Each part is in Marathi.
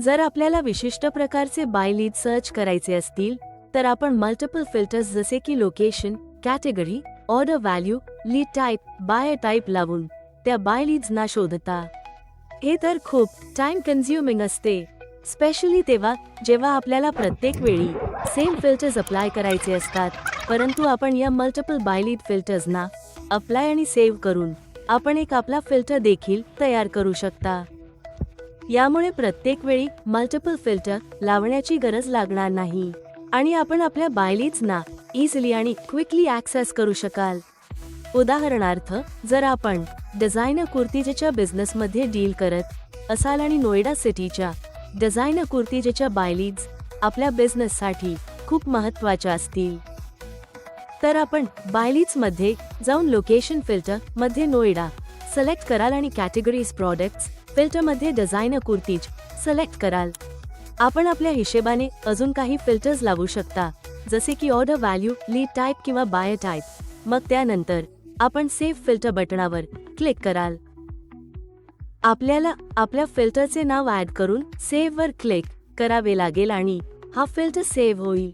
जर आपल्याला विशिष्ट प्रकारचे बाय लीड सर्च करायचे असतील तर आपण मल्टिपल फिल्टर्स जसे की location category order value lead type buy type लावून त्या बाय लीड्सना शोधता. हे तर खूप टाइम कन्झ्युमिंग असते. स्पेशली तेव्हा जेव्हा आपल्याला प्रत्येक वेळी सेम फिल्टर्स अप्लाय करायचे असतात परंतु आपण या मल्टिपल बायलीड फिल्टर्सना अप्लाय आणि सेव्ह करून आपण एक आपला फिल्टर देखील तयार करू शकता. यामुळे प्रत्येक वेळी मल्टिपल फिल्टर लावण्याची गरज लागणार नाही. आणि आपण आपल्या बायलीड्सना इझिली आणि क्विकली ॲक्सेस करू शकाल. उदाहरणार्थ जर आपण डिझायनर कुर्तीजेच्या बिझनेसमध्ये डील करत असाल आणि नोएडा सिटीच्या डिझायनर कुर्तीजेच्या बायलीज आपल्या बिझनेससाठी खूप महत्त्वाच्या असतील. तर आपण बायलीजमध्ये जाऊन लोकेशन फिल्टरमध्ये नोएडा सिलेक्ट कराल आणि कॅटेगरीज प्रॉडक्ट्स फिल्टरमध्ये डिझाईन डिझायनर कुर्तीज सिलेक्ट कराल. आपण आपल्या हिशेबाने अजून काही फिल्टर्स लावू शकता जसे की ऑर्डर व्हॅल्यू लीड टाईप किंवा बाय टाईप मग त्यानंतर आपण सेव्ह फिल्टर बटणावर क्लिक कराल. आपल्याला आपल्या फिल्टरचे नाव ऍड करून सेव्ह वर क्लिक करावे लागेल आणि हा फिल्टर सेव्ह होईल.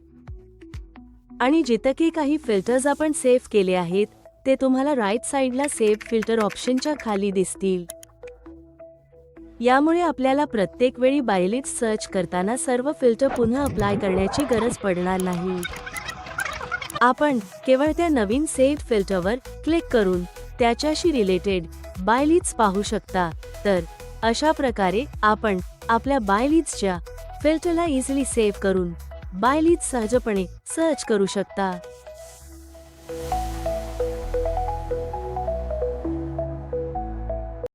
आणि जितके काही फिल्टर्स आपण सेव्ह केले आहेत ते तुम्हाला राईट साईडला सेव्ह फिल्टर ऑप्शनच्या खाली दिसतील. यामुळे आपल्याला प्रत्येक वेळी बायलीत सर्च करताना सर्व फिल्टर पुन्हा अप्लाय करण्याची गरज पडणार नाही. आपण केवळ त्या नवीन सेव्ह फिल्टरवर क्लिक करून त्याच्याशी रिलेटेड बायलीड्स पाहू शकता. तर अशा प्रकारे आपण आपल्या बायलीजच्या फिल्टरला इझिली सेव्ह करून बायलीज सहजपणे सर्च करू शकता.